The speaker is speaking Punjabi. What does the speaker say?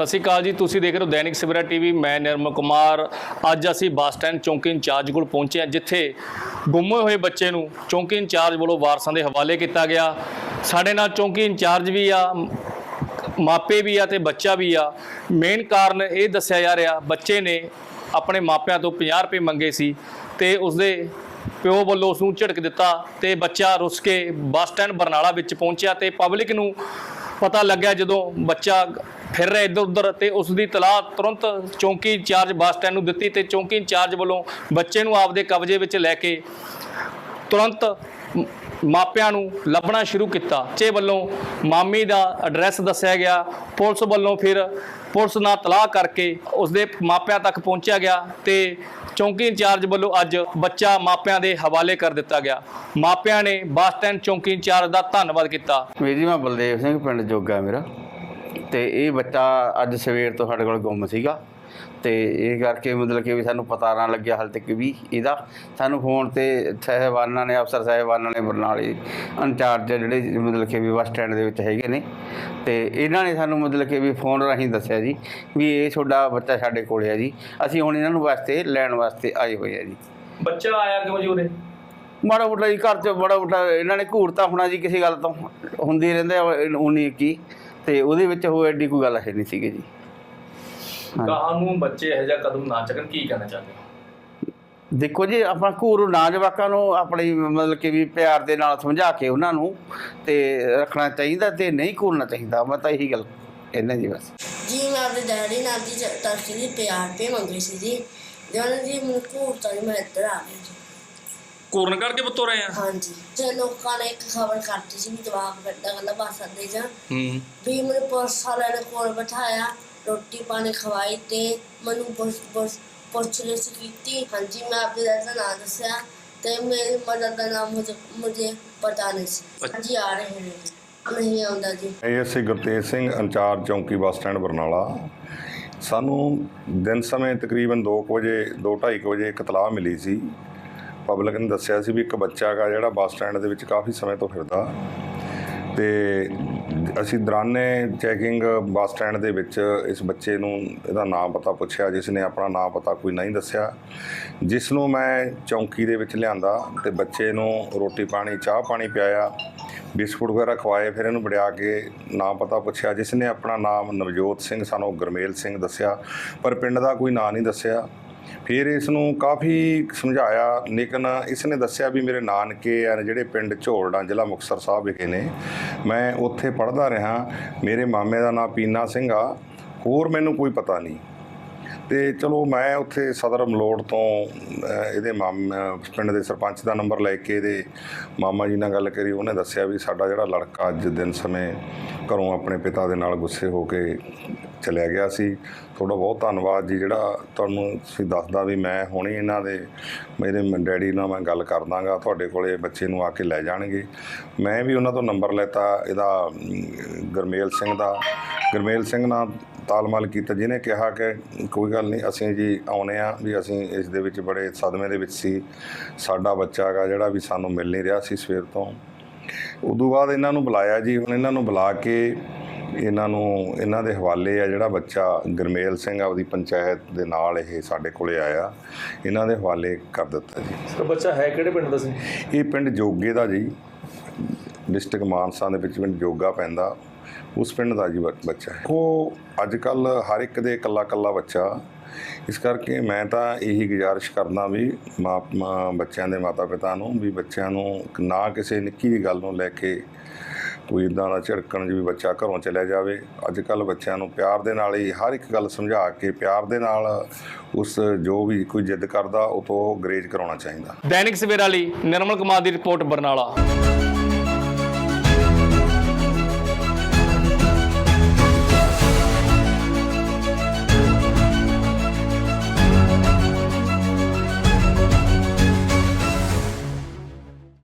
ਸਤਿ ਸ਼੍ਰੀ ਅਕਾਲ ਜੀ। ਤੁਸੀਂ ਦੇਖ ਰਹੇ ਹੋ ਦੈਨਿਕ ਸਵੇਰਾ ਟੀਵੀ। ਮੈਂ ਨਿਰਮਲ ਕੁਮਾਰ। ਅੱਜ ਅਸੀਂ ਬੱਸ ਸਟੈਂਡ ਚੌਂਕੀ ਇੰਚਾਰਜ ਕੋਲ ਪਹੁੰਚੇ ਹਾਂ, ਜਿੱਥੇ ਗੁੰਮੇ ਹੋਏ ਬੱਚੇ ਨੂੰ ਚੌਂਕੀ ਇੰਚਾਰਜ ਵੱਲੋਂ ਵਾਰਸਾਂ ਦੇ ਹਵਾਲੇ ਕੀਤਾ ਗਿਆ। ਸਾਡੇ ਨਾਲ ਚੌਂਕੀ ਇੰਚਾਰਜ ਵੀ ਆ, ਮਾਪੇ ਵੀ ਆ ਤੇ ਬੱਚਾ ਵੀ ਆ। ਮੇਨ ਕਾਰਨ ਇਹ ਦੱਸਿਆ ਜਾ ਰਿਹਾ, ਬੱਚੇ ਨੇ ਆਪਣੇ ਮਾਪਿਆਂ ਤੋਂ 50 ਰੁਪਏ ਮੰਗੇ ਸੀ ਤੇ ਉਸਦੇ ਪਿਓ ਵੱਲੋਂ ਉਸ ਨੂੰ ਝਿੜਕ ਦਿੱਤਾ ਤੇ ਬੱਚਾ ਰੁੱਸ ਕੇ ਬੱਸ ਸਟੈਂਡ ਬਰਨਾਲਾ ਵਿੱਚ ਪਹੁੰਚਿਆ ਤੇ ਪਬਲਿਕ ਨੂੰ ਪਤਾ ਲੱਗਿਆ ਜਦੋਂ ਬੱਚਾ ਫਿਰ ਰਿਹਾ ਇੱਧਰ ਉੱਧਰ ਤੇ ਉਸ ਦੀ ਤਲਾਹ ਤੁਰੰਤ ਚੌਂਕੀ ਇੰਚਾਰਜ ਬੱਸ ਸਟੈਂਡ ਨੂੰ ਦਿੱਤੀ ਤੇ ਚੌਂਕੀ ਇੰਚਾਰਜ ਵੱਲੋਂ ਬੱਚੇ ਨੂੰ ਆਪਦੇ ਕਬਜ਼ੇ ਵਿੱਚ ਲੈ ਕੇ ਤੁਰੰਤ ਮਾਪਿਆਂ ਨੂੰ ਲੱਭਣਾ ਸ਼ੁਰੂ ਕੀਤਾ। ਬੱਚੇ ਵੱਲੋਂ ਮਾਮੀ ਦਾ ਐਡਰੈਸ ਦੱਸਿਆ ਗਿਆ। ਪੁਲਿਸ ਵੱਲੋਂ ਫਿਰ ਪੁਲਿਸ ਨਾਲ ਤਲਾਹ ਕਰਕੇ ਉਸਦੇ ਮਾਪਿਆਂ ਤੱਕ ਪਹੁੰਚਿਆ ਗਿਆ ਤੇ ਚੌਂਕੀ ਇੰਚਾਰਜ ਵੱਲੋਂ ਅੱਜ ਬੱਚਾ ਮਾਪਿਆਂ ਦੇ ਹਵਾਲੇ ਕਰ ਦਿੱਤਾ ਗਿਆ। ਮਾਪਿਆਂ ਨੇ ਬੱਸ ਸਟੈਂਡ ਚੌਂਕੀ ਇੰਚਾਰਜ ਦਾ ਧੰਨਵਾਦ ਕੀਤਾ। ਵੀਰ ਜੀ ਮੈਂ ਬਲਦੇਵ ਸਿੰਘ, ਪਿੰਡ ਜੋਗਾ ਮੇਰਾ। ਤੇ ਇਹ ਬੱਚਾ ਅੱਜ ਸਵੇਰ ਤੋਂ ਸਾਡੇ ਕੋਲ ਗੁੰਮ ਸੀਗਾ। ਤੇ ਇਹ ਕਰਕੇ ਮਤਲਬ ਕਿ ਵੀ ਸਾਨੂੰ ਪਤਾ ਨਾ ਲੱਗਿਆ ਹਾਲ ਤੱਕ ਵੀ ਇਹਦਾ। ਸਾਨੂੰ ਫੋਨ ਤੇ ਸਹਿਬਾਨਾਂ ਨੇ ਅਫਸਰ ਸਹਿਬਾਨਾਂ ਨੇ ਬਰਨਾਲੇ ਇੰਚਾਰਜ ਜਿਹੜੇ ਮਤਲਬ ਕਿ ਵੀ ਬੱਸ ਸਟੈਂਡ ਦੇ ਵਿੱਚ ਹੈਗੇ ਨੇ। ਤੇ ਇਹਨਾਂ ਨੇ ਸਾਨੂੰ ਮਤਲਬ ਕਿ ਵੀ ਫੋਨ ਰਾਹੀਂ ਦੱਸਿਆ ਜੀ ਵੀ ਇਹ ਤੁਹਾਡਾ ਬੱਚਾ ਸਾਡੇ ਕੋਲ ਹੈ ਜੀ। ਅਸੀਂ ਹੁਣ ਇਹਨਾਂ ਨੂੰ ਵਾਸਤੇ ਲੈਣ ਵਾਸਤੇ ਆਏ ਹੋਏ ਆ ਜੀ। ਬੱਚਾ ਆਇਆ ਕਿ ਮੌਜੂਦ ਹੈ ਮਾੜਾ ਮੋਟਾ ਜੀ ਘਰ 'ਚ ਬੜਾ ਮੋਟਾ ਇਹਨਾਂ ਨੇ ਘੂਰਤਾ ਹੋਣਾ ਜੀ ਕਿਸੇ ਗੱਲ ਤੋਂ। ਹੁੰਦੀ ਰਹਿੰਦੇ ਉਨੀ ਕੀ ਤੇ ਉਹਦੇ ਵਿੱਚ ਉਹ ਐਡੀ ਕੋਈ ਗੱਲ ਹੈ ਨਹੀਂ ਸੀਗੀ ਜੀ। ਹਾਂਜੀ। ਕਹਾਨੂੰ ਬੱਚੇ ਇਹੋ ਜਿਹਾ ਕਦਮ ਨਾ ਚੱਕਣ ਕੀ ਕਹਿਣਾ ਚਾਹੁੰਦੇ ਹੋ? ਦੇਖੋ ਜੀ ਆਪਾਂ ਘੂਰੂ ਨਾ ਜਵਾਕਾਂ ਨੂੰ ਆਪਣੀ ਮਤਲਬ ਕਿ ਵੀ ਪਿਆਰ ਦੇ ਨਾਲ ਸਮਝਾ ਕੇ ਉਹਨਾਂ ਨੂੰ ਤੇ ਰੱਖਣਾ ਚਾਹੀਦਾ ਤੇ ਨਹੀਂ ਘੂਰਨਾ ਚਾਹੀਦਾ ਮੈਂ ਤਾਂ ਇਹੀ ਗੱਲ ਇਹਨਾਂ ਜੀ ਬਸ। ਜੀ ਮੈਂ ਆਪਣੇ ਡੈਡੀ ਨਾਲ ਦੀ ਤਰਫ ਲਈ ਪਿਆਰ ਪੇ ਮੰਗੇ ਸੀ ਜੀ। ਜਦੋਂ ਜੀ ਮੈਨੂੰ ਘੂਰਤਾ ਜੀ ਮੈਂ ਇੱਧਰ ਆ ਗਿਆ ਜੀ। ਕੂਰਨ ਕਰਕੇ ਬਤੋ ਰਹੇ ਆ? ਹਾਂਜੀ। ਤੇ ਲੋਕਾਂ ਨੇ ਇੱਕ ਖਬਰ ਕਰਤੀ ਸੀ ਵੀ ਜਵਾਬ ਕੱਢਾ ਗੱਲਾਂ ਬਾਸਾਂ ਦੇ ਜਾਂ। ਹੂੰ। ਵੀ ਮੈਨੂੰ ਪੁਲਿਸ ਵਾਲਿਆਂ ਨੇ ਕੋਲ ਬਿਠਾਇਆ ਰੋਟੀ ਪਾਣੀ ਖਵਾਈ ਤੇ ਮੈਨੂੰ ਪੁੱਛ ਪੁੱਛ ਪੁੱਛ ਕੀਤੀ। ਹਾਂਜੀ ਮੈਂ ਆਪਣੇ ਡੈਡੀ ਦਾ ਨਾਮ ਦੱਸਿਆ ਤੇ ਮੇਰੇ ਮਦਰ ਦਾ ਨਾਮ ਮੁਝੇ ਮੁਝੇ ਪਤਾ ਨਹੀਂ ਸੀ। ਹਾਂਜੀ ਆ ਰਹੇ ਨੇ। ਨਹੀਂ ਆਉਂਦਾ ਜੀ। ਏਐਸਸੀ ਗੁਰਤੇਜ ਸਿੰਘ ਇੰਚਾਰਜ ਚੌਂਕੀ ਬੱਸ ਸਟੈਂਡ ਬਰਨਾਲਾ। ਸਾਨੂੰ ਦਿਨ ਸਮੇਂ ਤਕਰੀਬਨ 2 ਵਜੇ 2:30 ਵਜੇ ਇੱਕ ਤਲਾਹ ਮਿਲੀ ਸੀ। ਪਬਲਿਕ ਨੇ ਦੱਸਿਆ ਸੀ ਵੀ ਇੱਕ ਬੱਚਾ ਹੈਗਾ ਜਿਹੜਾ ਬੱਸ ਸਟੈਂਡ ਦੇ ਵਿੱਚ ਕਾਫੀ ਸਮੇਂ ਤੋਂ ਫਿਰਦਾ। ਤੇ ਅਸੀਂ ਦੌਰਾਨੇ ਚੈਕਿੰਗ ਬੱਸ ਸਟੈਂਡ ਦੇ ਵਿੱਚ ਇਸ ਬੱਚੇ ਨੂੰ ਇਹਦਾ ਨਾਮ ਪਤਾ ਪੁੱਛਿਆ, ਜਿਸ ਨੇ ਆਪਣਾ ਨਾਮ ਪਤਾ ਕੋਈ ਨਹੀਂ ਦੱਸਿਆ। ਜਿਸ ਨੂੰ ਮੈਂ ਚੌਂਕੀ ਦੇ ਵਿੱਚ ਲਿਆਂਦਾ ਤੇ ਬੱਚੇ ਨੂੰ ਰੋਟੀ ਪਾਣੀ, ਚਾਹ ਪਾਣੀ ਪਿਆਇਆ, ਬਿਸਕੁਟ ਵਗੈਰਾ ਖਵਾਏ, ਫਿਰ ਇਹਨੂੰ ਵੜਿਆ ਕੇ ਨਾਮ ਪਤਾ ਪੁੱਛਿਆ। ਜਿਸ ਨੇ ਆਪਣਾ ਨਾਮ ਨਵਜੋਤ ਸਿੰਘ, ਸਾਨੂੰ ਗੁਰਮੇਲ ਸਿੰਘ ਦੱਸਿਆ, ਪਰ ਪਿੰਡ ਦਾ ਕੋਈ ਨਾਂ ਨਹੀਂ ਦੱਸਿਆ। ਫਿਰ ਇਸ ਨੂੰ ਕਾਫੀ ਸਮਝਾਇਆ, ਲੇਕਿਨ ਇਸ ਨੇ ਦੱਸਿਆ ਵੀ ਮੇਰੇ ਨਾਨਕੇ ਆ ਜਿਹੜੇ ਪਿੰਡ ਝੋਲਡਾ ਜ਼ਿਲ੍ਹਾ ਮੁਕਤਸਰ ਸਾਹਿਬ ਵਿਖੇ ਨੇ, ਮੈਂ ਉੱਥੇ ਪੜ੍ਹਦਾ ਰਿਹਾ, ਮੇਰੇ ਮਾਮੇ ਦਾ ਨਾਮ ਪੀਨਾ ਸਿੰਘ ਆ, ਹੋਰ ਮੈਨੂੰ ਕੋਈ ਪਤਾ ਨਹੀਂ। ਤੇ ਚਲੋ ਮੈਂ ਉੱਥੇ ਸਦਰ ਮਲੋੜ ਤੋਂ ਇਹਦੇ ਮਾਮ ਪਿੰਡ ਦੇ ਸਰਪੰਚ ਦਾ ਨੰਬਰ ਲੈ ਕੇ ਇਹਦੇ ਮਾਮਾ ਜੀ ਨਾਲ ਗੱਲ ਕਰੀ ਉਹਨੇ ਦੱਸਿਆ ਵੀ ਸਾਡਾ ਜਿਹੜਾ ਲੜਕਾ ਅੱਜ ਦਿਨ ਸਮੇਂ ਘਰੋਂ ਆਪਣੇ ਪਿਤਾ ਦੇ ਨਾਲ ਗੁੱਸੇ ਹੋ ਕੇ ਚਲਿਆ ਗਿਆ ਸੀ। ਤੁਹਾਡਾ ਬਹੁਤ ਧੰਨਵਾਦ ਜੀ ਜਿਹੜਾ ਤੁਹਾਨੂੰ ਤੁਸੀਂ ਦੱਸਦਾ ਵੀ ਮੈਂ ਹੁਣੇ ਇਹਨਾਂ ਦੇ ਮੇਰੇ ਮ- ਡੈਡੀ ਨਾਲ ਮੈਂ ਗੱਲ ਕਰ ਦਾਂਗਾ ਤੁਹਾਡੇ ਕੋਲੇ ਬੱਚੇ ਨੂੰ ਆ ਕੇ ਲੈ ਜਾਣਗੇ। ਮੈਂ ਵੀ ਉਹਨਾਂ ਤੋਂ ਨੰਬਰ ਲੈਤਾ ਇਹਦਾ ਅਮ, ਗੁਰਮੇਲ ਸਿੰਘ ਦਾ। ਗੁਰਮੇਲ ਸਿੰਘ ਨਾਲ ਤਾਲਮਾਲ ਕੀਤਾ ਜਿਹਨੇ ਕਿਹਾ ਕਿ ਕੋਈ ਗੱਲ ਨਹੀਂ ਅਸੀਂ ਜੀ ਆਉਨੇ ਆ ਵੀ ਅਸੀਂ ਇਸ ਦੇ ਵਿੱਚ ਬੜੇ ਸਦਮੇ ਦੇ ਵਿੱਚ ਸੀ। ਸਾਡਾ ਬੱਚਾ ਹੈਗਾ ਜਿਹੜਾ ਵੀ ਸਾਨੂੰ ਮਿਲ ਨਹੀਂ ਰਿਹਾ ਸੀ ਸਵੇਰ ਤੋਂ। ਉਦੋਂ ਬਾਅਦ ਇਹਨਾਂ ਨੂੰ ਬੁਲਾਇਆ ਜੀ ਹੁਣ ਇਹਨਾਂ ਨੂੰ ਬੁਲਾ ਕੇ ਇਹਨਾਂ ਨੂੰ ਇਹਨਾਂ ਦੇ ਹਵਾਲੇ ਆ ਜਿਹੜਾ ਬੱਚਾ ਗਰਮੇਲ ਸਿੰਘ ਆਪਦੀ ਪੰਚਾਇਤ ਦੇ ਨਾਲ ਇਹ ਸਾਡੇ ਕੋਲੇ ਆਇਆ। ਇਹਨਾਂ ਦੇ ਹਵਾਲੇ ਕਰ ਦਿੱਤਾ ਜੀ। ਸਰ ਬੱਚਾ ਹੈ ਕਿਹੜੇ ਪਿੰਡ ਦਾ ਸੀ? ਇਹ ਪਿੰਡ ਜੋਗੇ ਦਾ ਜੀ। ਡਿਸਟ੍ਰਿਕਟ ਮਾਨਸਾ ਦੇ ਵਿੱਚ ਪਿੰਡ ਜੋਗਾ ਪੈਂਦਾ। ਉਸ ਪਿੰਡ ਦਾ ਜੀ ਬ- ਬੱਚਾ ਹੈ। ਉਹ ਅੱਜ ਕੱਲ ਹਰ ਇੱਕ ਦੇ ਇਕੱਲਾ ਇਕੱਲਾ ਬੱਚਾ। ਇਸ ਕਰਕੇ ਮੈਂ ਤਾਂ ਇਹੀ ਗੁਜ਼ਾਰਿਸ਼ ਕਰਦਾ ਵੀ ਮਾਂ, ਮਾਂ- ਬੱਚਿਆਂ ਦੇ ਮਾਤਾ ਪਿਤਾ ਨੂੰ ਵੀ ਬੱਚਿਆਂ ਨੂੰ ਨਾ ਕਿਸੇ ਨਿੱਕੀ ਜਿਹੀ ਗੱਲ ਨੂੰ ਲੈ ਕੇ ਕੋਈ ਇਦਾਂ ਦਾ ਝਿੜਕਣ ਜਿਵੇਂ ਬੱਚਾ ਘਰੋਂ ਚਲਿਆ ਜਾਵੇ। ਅੱਜ ਕੱਲ ਬੱਚਿਆਂ ਨੂੰ ਪਿਆਰ ਦੇ ਨਾਲ ਹੀ ਹਰ ਇੱਕ ਗੱਲ ਸਮਝਾ ਕੇ ਪਿਆਰ ਦੇ ਨਾਲ ਉਸ ਜੋ ਵੀ ਕੋਈ ਜਿੱਦ ਕਰਦਾ, ਉਹ ਤੋਂ ਗਰੇਜ ਕਰਾਉਣਾ ਚਾਹੀਦਾ। ਦੈਨਿਕ ਸਵੇਰਾ ਲਈ ਨਿਰਮਲ ਕੁਮਾਰ ਦੀ ਰਿਪੋਰਟ ਬਰਨਾਲਾ।